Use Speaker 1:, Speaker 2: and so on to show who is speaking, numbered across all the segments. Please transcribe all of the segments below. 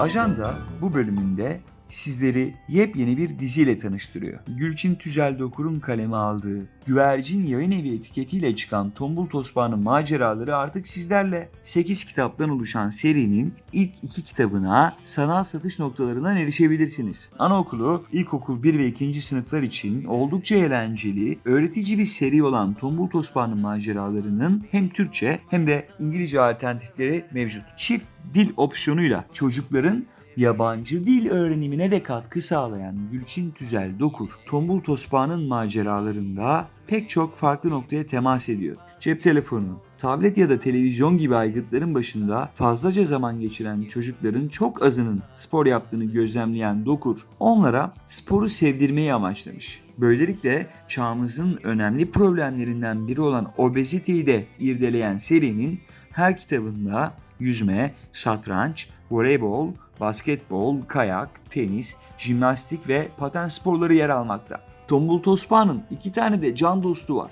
Speaker 1: Ajanda bu bölümünde sizleri yepyeni bir diziyle tanıştırıyor. Gülçin Tüzel Dokur'un kaleme aldığı, Güvercin Yayın Evi etiketiyle çıkan Tombul Tosbağa'nın maceraları artık sizlerle. 8 kitaptan oluşan serinin ilk iki kitabına sanal satış noktalarından erişebilirsiniz. Anaokulu, ilkokul 1 ve 2. sınıflar için oldukça eğlenceli, öğretici bir seri olan Tombul Tosbağa'nın maceralarının hem Türkçe hem de İngilizce alternatifleri mevcut. Çift dil opsiyonuyla çocukların yabancı dil öğrenimine de katkı sağlayan Gülçin Tüzel Dokur, Tombul Tosbağa'nın maceralarında pek çok farklı noktaya temas ediyor. Cep telefonu, tablet ya da televizyon gibi aygıtların başında fazlaca zaman geçiren çocukların çok azının spor yaptığını gözlemleyen Dokur, onlara sporu sevdirmeyi amaçlamış. Böylelikle çağımızın önemli problemlerinden biri olan obeziteyi de irdeleyen serinin her kitabında yüzme, satranç, voleybol, basketbol, kayak, tenis, jimnastik ve paten sporları yer almakta. Tombul Tosbağa'nın iki tane de can dostu var.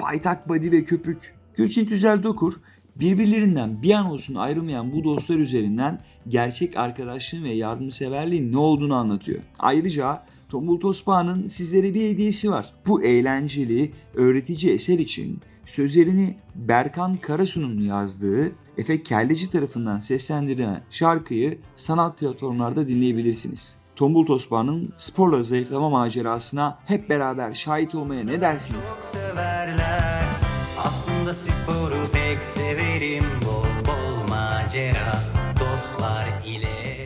Speaker 1: Baytak Badi ve Köpük. Gülçin Tüzel Dokur birbirlerinden bir an olsun ayrılmayan bu dostlar üzerinden gerçek arkadaşlığın ve yardımseverliğin ne olduğunu anlatıyor. Ayrıca Tombul Tosbağa'nın sizlere bir hediyesi var. Bu eğlenceli, öğretici eser için sözlerini Berkan Karasu'nun yazdığı Efe Kelleci tarafından seslendirilen şarkıyı sanal platformlarda dinleyebilirsiniz. Tombul Tosbağa'nın sporla zayıflama macerasına hep beraber şahit olmaya ne dersiniz?
Speaker 2: çok severler Aslında sporu pek severim Bol bol macera dostlar ile